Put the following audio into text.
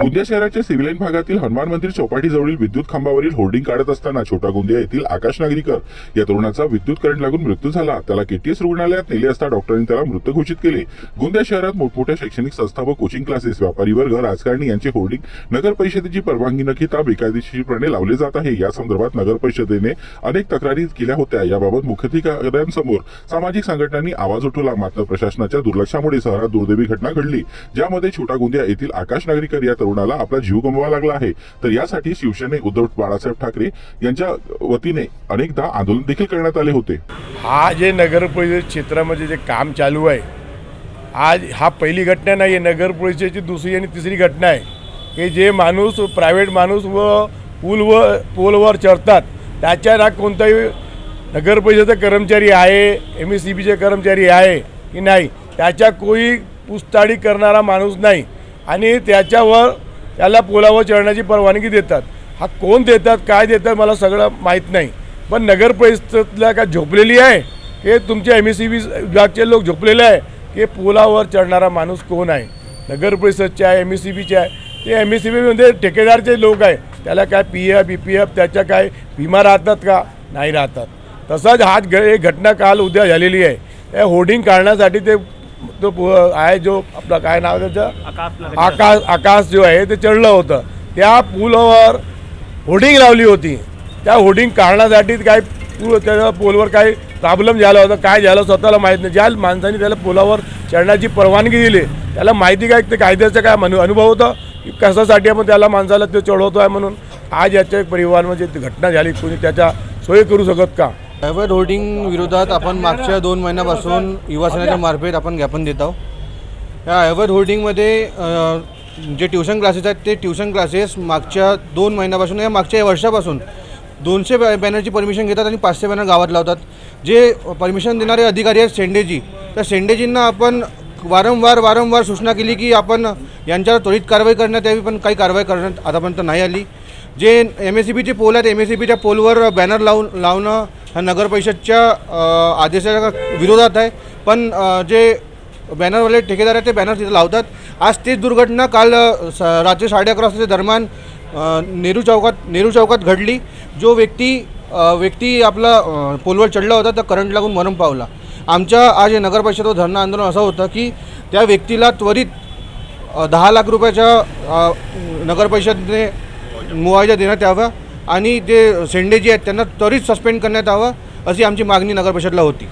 गोंदिया शहराच्या civil line भागातील हनुमान मंदिर चौपाटीजवळील विद्युत खांबावरील होर्डिंग काढत असताना छोटा गोंदिया येथील आकाश नागरीकर या तरुणाचा विद्युत करंट लागून मृत्यू झाला. त्याला केटीएस रुग्णालयात नेले असता डॉक्टरांनी त्याला मृत घोषित केले. गोंदिया शहरात मोठमोठ्या शैक्षणिक संस्था व कोचिंग क्लासेस व्यापारी वर्ग राजकारणी यांचे होर्डिंग नगर परिषदेची परवानगी न घेता बेकायदेशीरपणे लावले जात आहे. या संदर्भात नगर परिषदेने अनेक तक्रारी केल्या होत्या. याबाबत मुख्याधिकाऱ्यांसमोर सामाजिक संघटनांनी आवाज उठवला. मात्र प्रशासनाच्या दुर्लक्षामुळे शहरात दुर्दैवी घटना घडली. ज्यामध्ये छोटा गोंदिया येथील आकाश नागरीकर या तरुणाला आपला जीव गमवावा लागला आहे. तर यासाठी शिवसेने उद्धव बाळासाहेब ठाकरे यांच्या वतीने अनेकदा आंदोलन देखील करण्यात आले होते. हा जे नगर परिषद क्षेत्रामध्ये जे काम चालू आहे आज हा पहिली घटना नाही आहे नगर परिषदेची दुसरी आणि तिसरी घटना आहे. की जे माणूस प्रायव्हेट माणूस व पूल व पोलवर चढतात त्याच्या ना कोणताही नगर परिषदेचा कर्मचारी आहे एम एस सी बीचे कर्मचारी आहे की नाही त्याच्या कोई पुस्ताडी करणारा माणूस नाही. आणि त्याच्यावर त्याला पोलावर चढण्याची परवानगी देतात. हा कोण देतात काय देतात मला सगळं माहीत नाही. पण नगर परिषदेतल्या का झोपलेली आहे हे तुमच्या एम एस सी बी विभागचे लोक झोपलेले आहे की पुलावर चढणारा माणूस कोण आहे? नगर परिषदचे आहे एम एस सी बीचे आहे. ते एम एस सी बीमध्ये ठेकेदारचे लोक आहे. त्याला काय P F E P F त्याच्या काय विमा राहतात का? नाही राहतात. तसाच हा घ एक घटना काल उद्या झालेली आहे. त्या होर्डिंग काढण्यासाठी ते तो आहे जो आपला काय नाव त्याचं? आकाश आकाश जो आहे ते चढलं होतं. त्या पुलावर होर्डिंग लावली होती. त्या होर्डिंग काढण्यासाठी काय पु- त्या पोलवर काय प्रॉब्लेम झाला होता. काय झालं स्वतःला माहीत नाही. ज्या माणसाने त्याला पोलावर चढण्याची परवानगी दिली त्याला माहिती काय ते कायद्याचा काय अनु अनुभव होता? की कशासाठी आपण त्याला माणसाला ते चढवतो आहे म्हणून? आज याच्या परिवारामध्ये ती घटना झाली. कोणी त्याच्या सोय करू शकत का? अवैध होर्डिंग विरोधात आपण मागच्या दोन महिन्यापासून युवासेनेच्या मार्फत आपण ज्ञापन देत आहोत. या अवैध होर्डिंगमध्ये जे ट्युशन क्लासेस आहेत ते ट्युशन क्लासेस मागच्या दोन महिन्यापासून या मागच्या वर्षापासून दोनशे बॅ बॅनरची परमिशन घेतात आणि पाचशे बॅनर गावात लावतात. जे परमिशन देणारे अधिकारी आहेत सेंडेजी त्या सेंडेजींना आपण वारंवार वारंवार सूचना केली की आपण यांच्यावर त्वरित कारवाई करण्यात यावी पण काही कारवाई करण्यात आतापर्यंत नाही आली. जे एम एस सी बीचे पोल आहेत एम एस सी बीच्या पोलवर बॅनर लावून लावणं हा नगर परिषदच्या आदेशाच्या विरोधात आहे. पण जे बॅनरवाले ठेकेदार आहेत ते बॅनर तिथे लावतात. आज तीच दुर्घटना काल स रात्री साडे अकरा वाजताच्या दरम्यान नेहरू चौकात नेहरू चौकात घडली. जो व्यक्ती व्यक्ती आपला पोलवर चढला होता तर करंट लागून मरण पावला. आमच्या आज हे नगर परिषदवर धरणं आंदोलन असं होतं की त्या व्यक्तीला त्वरित दहा लाख रुपयाच्या नगर परिषदने मुआवजा देण्यात यावा. आणि जे सेंडे जे आहेत त्यांना त्वरित सस्पेंड करण्यात यावं अशी आमची मागणी नगर परिषदला होती.